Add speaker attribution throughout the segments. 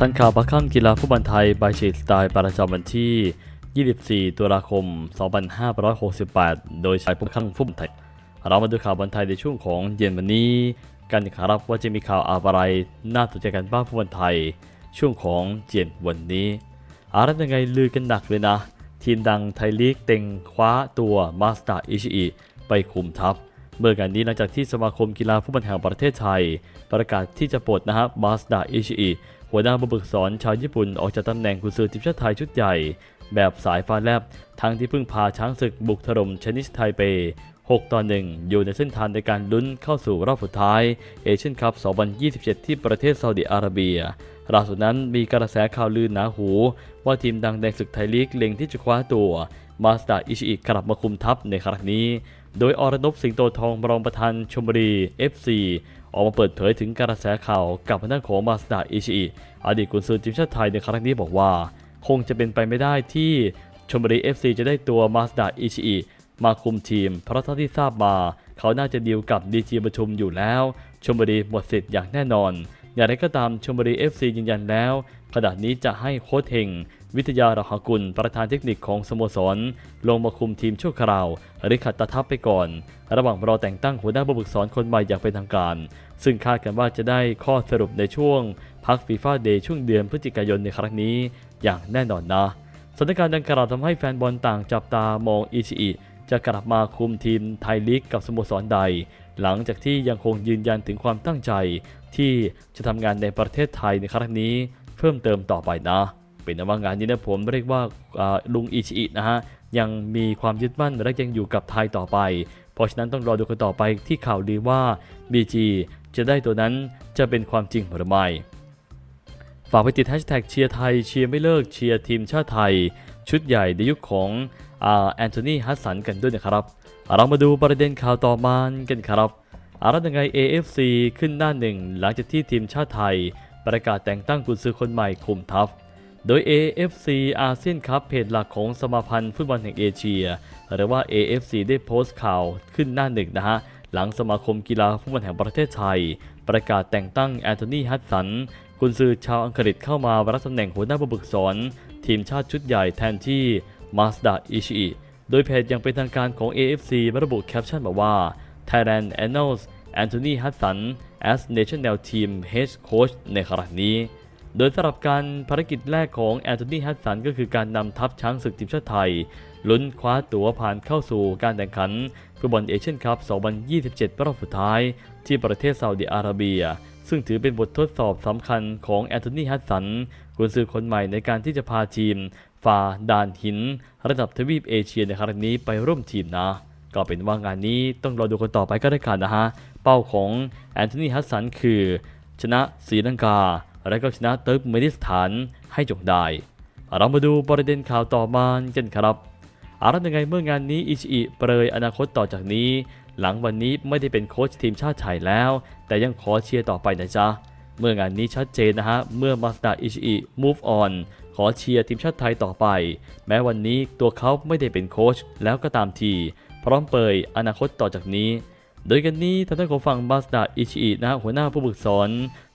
Speaker 1: ทันข่าวประค่ำกีฬาฟุตบอลไทยบายชีสไตล์ประจำวันที่ 24 ตุลาคม 2568 โดยชายผู้ข้างฟุตบอลไทย เรามาดูข่าวบอลไทยในช่วงของเย็นวันนี้ กันครับว่าจะมีข่าวอะไรน่าสนใจกันบ้างฟุตบอลไทย ช่วงของเย็นวันนี้อะไรยังไงลือกันหนักเลยนะ ทีมดังไทยลีกเต็งคว้าตัวมาส t าอิชิอิไปคุมทัพเมื่อกันนี้หลังจากที่สมาคมกีฬาฟุตบอลแห่งประเทศไทย ประกาศที่จะปลดนะครับมาส t าอิชิอิ หัวหน้าผู้ฝึกสอนชาวญี่ปุ่นออกจากตำแหน่งกุนซือทีมชาติไทยชุดใหญ่ แบบสายฟ้าแลบ ทั้งที่เพิ่งพาช้างศึกบุกถล่มชนิสไทเป 6 ต่อ 1 อยู่ในเส้นทางในการลุ้นเข้าสู่รอบสุดท้ายเอเชียนคัพ 2027 ที่ประเทศซาอุดิอาระเบียล่าสุดนั้นมีกระแสข่าวลือหนาหู ว่าทีมดังแดงศึกไทยลีกเล็งที่จะคว้าตัว มาสตาอิชิอิกลับมาคุมทัพในครั้งนี้ โดยอรนบสิงโตทองรองประธานชมบุรี FC ออกมาเปิดเผยถึงกระแสข่าวกับทางด้าของมาสตาอิชิอิอดีตกุนซือทีมชาติไทยในครั้งนี้บอกว่า คงจะเป็นไปไม่ได้ที่ชมบุรี FC จะได้ตัวมาสดาอิชิอิมาคุมทีม เพราะเท่าที่ทราบมา เขาน่าจะดีลกับดีจีประชุมอยู่แล้ว ชมบุรีหมดสิทธิ์อย่างแน่นอน อย่างไรก็ตามชมบุรี FC ยืนยันแล้วขณะนี้จะให้โค้ชเฮง วิทยาราหกุล ประธานเทคนิคของสโมสร ลงมาคุมทีมชั่วคราวหรือขัดตาทัพไปก่อน ระหว่างรอแต่งตั้งหัวหน้าผู้ฝึกสอนคนใหม่อย่างเป็นทางการ ซึ่งคาดกันว่าจะได้ข้อสรุปในช่วง พักฟีฟ่าเดย์ช่วงเดือนพฤศจิกายนในครั้งนี้อย่างแน่นอนนะสถานการณ์ดังกล่าวทำให้แฟนบอลต่างจับตามองอิชิอิจะกลับมาคุมทีมไทยลีกกับสโมสรใด หลังจากที่ยังคงยืนยันถึงความตั้งใจ ที่จะทำงานในประเทศไทยในครั้งนี้ เพิ่มเติมต่อไปนะ เป็นนว่างานนี้นะผมเรียกว่าลุงอิชิอินะฮะยังมีความยึดมั่นและยังอยู่กับไทยต่อไป เพราะฉะนั้นต้องรอดูกันต่อไปที่ข่าวลือว่า BG จะได้ตัวนั้นจะเป็นความจริงหรือไม่ฝากไปติดแฮชแท็กเชียร์ไทยเชียร์ไม่เลิกเชียร์ทีมชาติไทย ชุดใหญ่ในยุคของแอนโทนีฮัสสันกันด้วยนะครับ เรามาดูประเด็นข่าวต่อมากันครับอารัตยังไง AFC ขึ้นหน้าหนึ่งหลังจากที่ทีมชาติไทย ประกาศแต่งตั้งกุนซือคนใหม่คุมทัพ โดย AFC อาเซียนคัพเพจหลักของสมาพันธ์ฟุตบอลแห่งเอเชีย หรือว่า AFC ได้โพสต์ข่าวขึ้นหน้าหนึ่งนะฮะ หลังสมาคมกีฬาฟุตบอลแห่งประเทศไทย ประกาศแต่งตั้งแอนโทนีฮัตสันกุนซือชาวอังกฤษเข้ามารับตำแหน่งหัวหน้าผู้ฝึกสอน ทีมชาติชุดใหญ่แทนที่มาสดาอิชิอิโดยเพจยังเป็นทางการของ AFC ระบุแคปชั่นบอกว่า Thailand announced Anthony Hudson as National Team Head Coach ในครั้งนี้ โดยสำหรับการภารกิจแรกของแอนโทนีฮัตสันก็คือการนำทัพช้างศึกทีมชาติไทย ลุ้นคว้าตั๋วผ่านเข้าสู่การแข่งขันฟุตบอลเอเชียนคัพ 2027 รอบสุดท้าย ที่ประเทศซาอุดิอาระเบีย ซึ่งถือเป็นบททดสอบสำคัญของแอนโทนีฮัตสันกุนซือคนใหม่ในการที่จะพาทีมฝ่าด่านหิน ระดับทวีปเอเชียในครั้งนี้ไปร่วมทีมนะก็เป็นว่างานนี้ต้องรอดูกันต่อไปก็ได้กันนะฮะ เป้าของแอนโทนีฮัตสันคือ ชนะศรีลังกา และก็ชนะเติร์กเมนิสถานให้จงได้ เรามาดูประเด็นข่าวต่อมากันครับอารัตยังไงเมื่องานนี้อิชิอิเปรยอนาคตต่อจากนี้ หลังวันนี้ไม่ได้เป็นโค้ชทีมชาติไทยแล้ว แต่ยังขอเชียร์ต่อไปนะจ๊ะ เมื่องานนี้ชัดเจนนะฮะ เมื่อมาสดาอิชิอิ move on ขอเชียร์ทีมชาติไทยต่อไป แม้วันนี้ตัวเขาไม่ได้เป็นโค้ชแล้วก็ตามที พร้อมเปยอนาคตต่อจากนี้ โดยกันนี้ทางด้านของฝั่งมาสดาอิชิอินะหัวหน้าผู้ฝึกสอน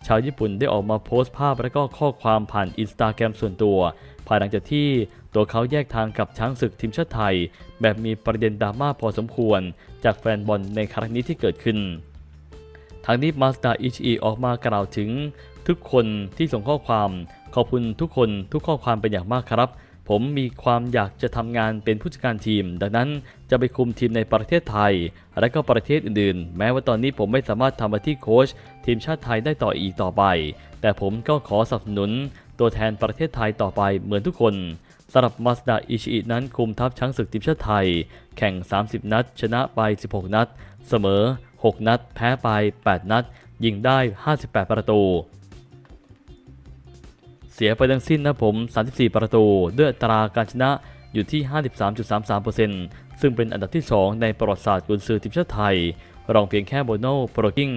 Speaker 1: ชาวญี่ปุ่นได้ออกมาโพสต์ภาพและก็ข้อความผ่านอินสตาแกรมส่วนตัว ภายหลังจากที่ตัวเขาแยกทางกับช้างศึกทีมชาติไทย แบบมีประเด็นดราม่าพอสมควร จากแฟนบอลในครั้งนี้ที่เกิดขึ้น ทางนี้มาสดาอิชิอิออกมากล่าวถึงทุกคนที่ส่งข้อความ ขอบคุณทุกคนทุกข้อความเป็นอย่างมากครับ ผมมีความอยากจะทำงานเป็นผู้จัดการทีม ดังนั้นจะไปคุมทีมในประเทศไทย และก็ประเทศอื่นๆ แม้ว่าตอนนี้ผมไม่สามารถทำหน้าที่โค้ชทีมชาติไทยได้ต่ออีกต่อไป แต่ผมก็ขอสนับสนุน ตัวแทนประเทศไทยต่อไปเหมือนทุกคนสำหรับมาสดาอิชิอินั้นคุมทัพช้างศึกทีมชาติไทย แข่ง 30 นัด ชนะไป 16 นัด เสมอ 6 นัด แพ้ไป 8 นัด ยิงได้ 58 ประตู เสียไปทั้งสิ้นนะผม 34 ประตู ด้วยอัตราการชนะอยู่ที่ 53.33%ซึ่งเป็นอันดับที่ 2 ในประวัติศาสตร์กุนซือทีมชาติไทย รองเพียงแค่โบโน่โปรกิ้ง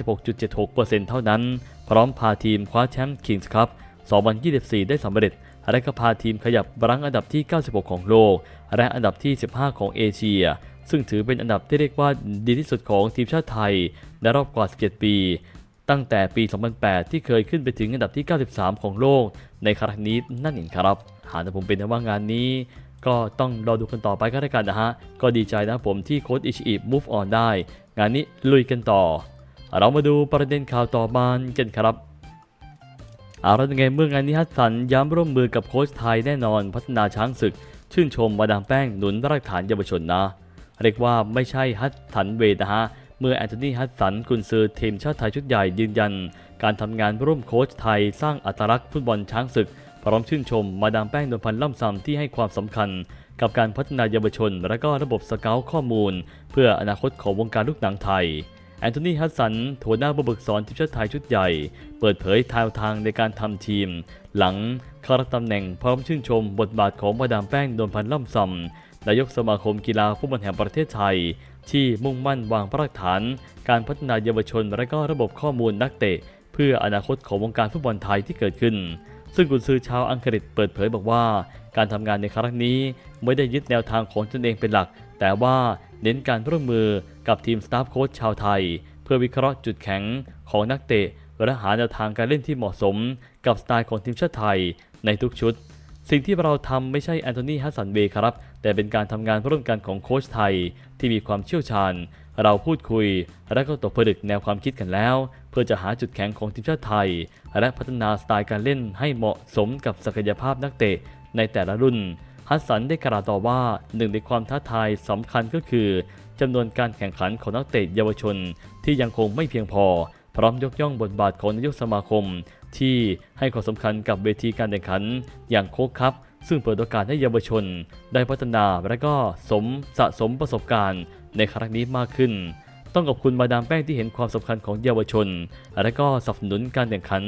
Speaker 1: 56.76%เท่านั้น พร้อมพาทีมคว้าแชมป์คิงส์คัพ2024 ได้สำเร็จ และก็พาทีมขยับรั้งอันดับที่ 96 ของโลก และอันดับที่ 15 ของเอเชีย ซึ่งถือเป็นอันดับที่เรียกว่าดีที่สุดของทีมชาติไทยในรอบกว่า 17 ปี ตั้งแต่ปี 2008 ที่เคยขึ้นไปถึงอันดับที่ 93 ของโลก ในครั้งนี้นั่นเองครับ หากแต่ผมเป็นนะว่างานนี้ ก็ต้องรอดูกันต่อไปก็แล้วกันนะฮะ ก็ดีใจนะผมที่โค้ชอิชิอิ move on ได้ งานนี้ลุยกันต่อ เรามาดูประเด็นข่าวต่อมากันครับอาละยังไงเมื่องานนี้ฮัตสันย้ำร่วมมือกับโค้ชไทยแน่นอนพัฒนาช้างศึก ชื่นชมมาดามแป้งหนุนรากฐานเยาวชนนะ เรียกว่าไม่ใช่ฮัตสันเวนะฮะ เมื่อแอนโทนีฮัตสันกุนซือทีมชาติไทยชุดใหญ่ยืนยัน การทำงานร่วมโค้ชไทยสร้างอัตลักษณ์ฟุตบอลช้างศึก พร้อมชื่นชม มาดามแป้งนวลพันธ์ล่ำซำที่ให้ความสำคัญ กับการพัฒนาเยาวชน และก็ระบบสเกลข้อมูล เพื่ออนาคตของวงการลูกหนังไทยแอนโทนีฮัตสันหัวหน้าผู้ฝึกสอนทีมชาติไทยชุดใหญ่ เปิดเผยแนวทางในการทำทีม หลังเข้ารับตำแหน่งพร้อมชื่นชม บทบาทของมาดามแป้งนวลพันธ์ล่ำซำนายกสมาคมกีฬาฟุตบอลแห่งประเทศไทย ที่มุ่งมั่นวางรากฐาน การพัฒนาเยาวชน และก็ระบบข้อมูลนักเตะ เพื่ออนาคตของวงการฟุตบอลไทยที่เกิดขึ้น ซึ่งกุนซือชาวอังกฤษเปิดเผยบอกว่า การทำงานในครั้งนี้ไม่ได้ยึดแนวทางของตนเองเป็นหลัก แต่ว่าเน้นการร่วมมือกับทีมสตาฟโค้ชชาวไทย เพื่อวิเคราะห์จุดแข็งของนักเตะและหาแนวทางการเล่นที่เหมาะสม กับสไตล์ของทีมชาติไทยในทุกชุด สิ่งที่เราทำไม่ใช่แอนโทนีฮัสสันเวย์ครับ แต่เป็นการทำงานร่วมกันของโค้ชไทย ที่มีความเชี่ยวชาญ เราพูดคุย และก็ตกผลึกแนวความคิดกันแล้ว เพื่อจะหาจุดแข็งของทีมชาติไทย และพัฒนาสไตล์การเล่นให้เหมาะสมกับศักยภาพนักเตะในแต่ละรุ่น ฮัสสันได้กล่าวต่อว่าหนึ่งในความท้าทายสำคัญก็คือจำนวนการแข่งขันของนักเตะเยาวชน ที่ยังคงไม่เพียงพอ พร้อมยกย่องบทบาทของนายกสมาคม ที่ให้ความสำคัญกับเวทีการแข่งขันอย่างโค้กครับ ซึ่งเปิดโอกาสให้เยาวชน ได้พัฒนาและก็สมสะสมประสบการณ์ในครั้งนี้มากขึ้น ต้องขอบคุณมาดามแป้งที่เห็นความสำคัญของเยาวชน และก็สนับสนุนการแข่งขัน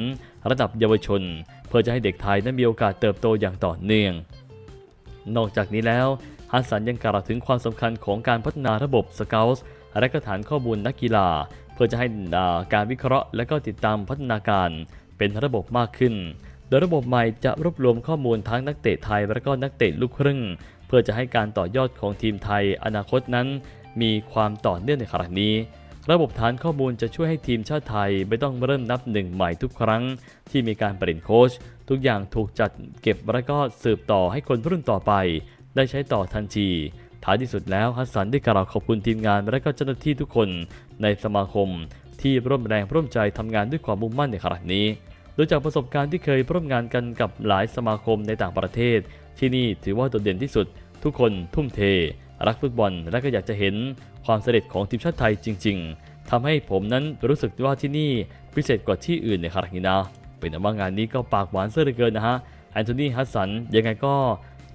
Speaker 1: ระดับเยาวชน เพื่อจะให้เด็กไทยนั้นมีโอกาสเติบโตอย่างต่อเนื่อง นอกจากนี้แล้วฮันสันยังกล่าวถึงความสำคัญของการพัฒนาระบบสเกลส์และก็ฐานข้อมูลนักกีฬา เพื่อจะให้การวิเคราะห์ และก็ติดตามพัฒนาการ เป็นระบบมากขึ้น โดยระบบใหม่จะรวบรวมข้อมูลทั้งนักเตะไทย และก็นักเตะลูกครึ่ง เพื่อจะให้การต่อยอดของทีมไทย อนาคตนั้น มีความต่อเนื่องในครั้งนี้ ระบบฐานข้อมูลจะช่วยให้ทีมชาติไทยไม่ต้องเริ่มนับหนึ่งใหม่ทุกครั้ง ที่มีการเปลี่ยนโค้ชทุกอย่างถูกจัดเก็บและก็สืบต่อให้คนรุ่นต่อไป ได้ใช้ต่อทันทีท้ายที่สุดแล้วฮัสสันได้กล่าวขอบคุณทีมงานและก็เจ้าหน้าที่ทุกคนในสมาคมที่ร่วมแรงร่วมใจทำงานด้วยความมุ่งมั่นในครั้งนี้ โดยจากประสบการณ์ที่เคยร่วมงานกันกับหลายสมาคมในต่างประเทศ ที่นี่ถือว่าโดดเด่นที่สุด ทุกคนทุ่มเท รักฟุตบอลและก็อยากจะเห็นความสำเร็จของทีมชาติไทยจริง ๆทำให้ผมนั้นรู้สึกว่าที่นี่พิเศษกว่าที่อื่นในครั้งนี้นะเป็นแต่ว่างานนี้ก็ปากหวานเสียเหลือเกินนะฮะแอนโทนีฮัสสันยังไงก็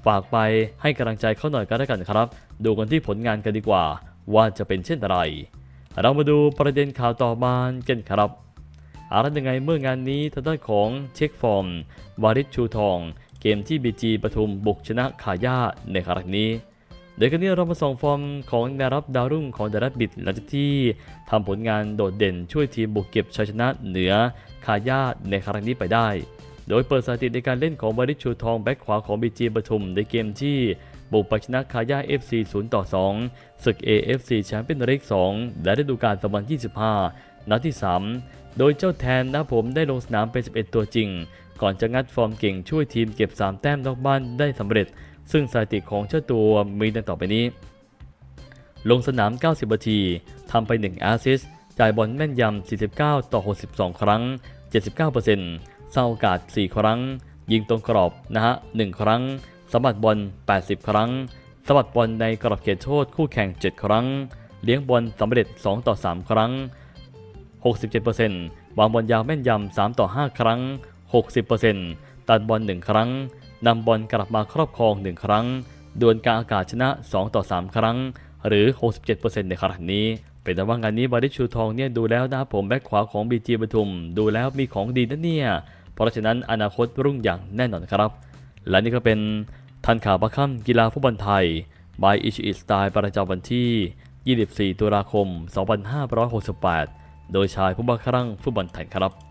Speaker 1: ฝากไปให้กำลังใจเขาหน่อยก็แล้วกันครับ ดูกันที่ผลงานกันดีกว่า ว่าจะเป็นเช่นไรเรามาดูประเด็นข่าวต่อมากันครับ อารันยังไงเมื่องานนี้ทางด้านของเช็คฟอร์ม วาริชชูทอง เกมที่บีจีปทุมบุกชนะขาย่าในครั้งนี้เดี๋ยวกันนี้เรามาส่องฟอร์มของแนวรับดาวรุ่งของเดรับิดหลังจากที่ทำผลงานโดดเด่นช่วยทีมบุกเก็บชัยชนะเหนือคาย่าในครั้งนี้ไปได้ โดยเปิดสถิติในการเล่นของวาริชชูทองแบ็คขวาของบีจีปทุมในเกมที่บุกไปชนะคาย่า FC 0ต่อ2ศึก AFC แชมเปี้ยนส์ลีก2และฤดูกาล2025 นัดที่ 3 โดยเจ้าแทนนะผมได้ลงสนามเป็น 11 ตัวจริง ก่อนจะงัดฟอร์มเก่งช่วยทีมเก็บ 3 แต้มนอกบ้านได้สำเร็จ ซึ่งสถิติของเจ้าตัวมีดังต่อไปนี้ ลงสนาม 90 นาทีทำไป 1 แอสซิสจ่ายบอลแม่นยำ 49 ต่อ 62 ครั้ง 79%สร้างโอกาส 4 ครั้ง ยิงตรงกรอบนะฮะ 1 ครั้งสมบัติบอล 80 ครั้งสมบัติบอลในกรอบเขตโทษคู่แข่ง 7 ครั้ง เลี้ยงบอลสำเร็จ 2 ต่อ 3 ครั้ง 67%วางบอลยาวแม่นยำ3ต่อ 5 ครั้ง 60%ตัดบอล 1 ครั้งนำบอลกลับมาครอบครอง 1 ครั้ง ดวลกลางอากาศชนะ 2 ต่อ 3 ครั้ง หรือ 67%ในครั้งนี้ เป็นแต่ว่างานนี้บาริชูทองเนี่ยดูแล้วนะผมแบ็คขวาของบีจีปทุม ดูแล้วมีของดีนะเนี่ย เพราะฉะนั้นอนาคตรุ่งอย่างแน่นอนครับ และนี่ก็เป็นทันข่าวประค่ำกีฬาฟุตบอลไทย by i c h i Style ประจำวันที่ 24 ตุลาคม 2568 โดยชายผู้บังคับฟุตบอลไทยครับ